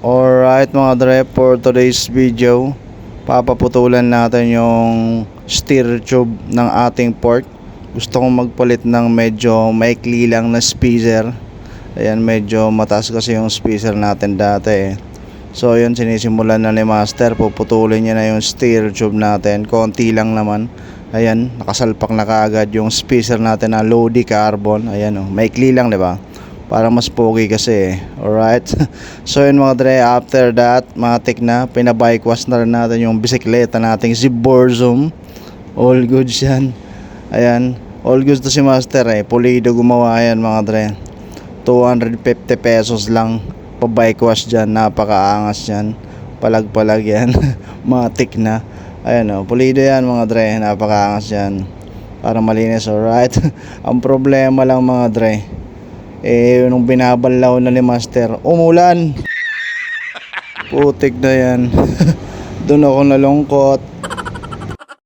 Alright mga dre, for today's video, papaputulan natin yung steer tube ng ating pork. Gusto kong magpalit ng medyo maikli lang na spacer. Ayan, medyo mataas kasi yung spacer natin dati eh. So yun, sinisimulan na ni Master, puputulin niya na yung steer tube natin. Konti lang naman. Ayan, nakasalpak na kaagad yung spacer natin na Lodi Carbon. Ayan oh, maikli lang 'di ba? Para mas pogi kasi eh. Alright. so yun mga dre, after that, matik na, pinabike wash na rin natin yung bisikleta nating si Borzum. All goods yan. Ayan. All goods to si Master eh. Pulido gumawa yan mga dre. 250 pesos lang pa bike wash dyan. Napakaangas yan. Palag-palag yan. matik na. Ayan o. Pulido yan mga dre. Napakaangas yan. Para malinis. Alright. Ang problema lang mga dre eh nung binabalaw na ni Master umulan. Putik na yan. Doon ako nalungkot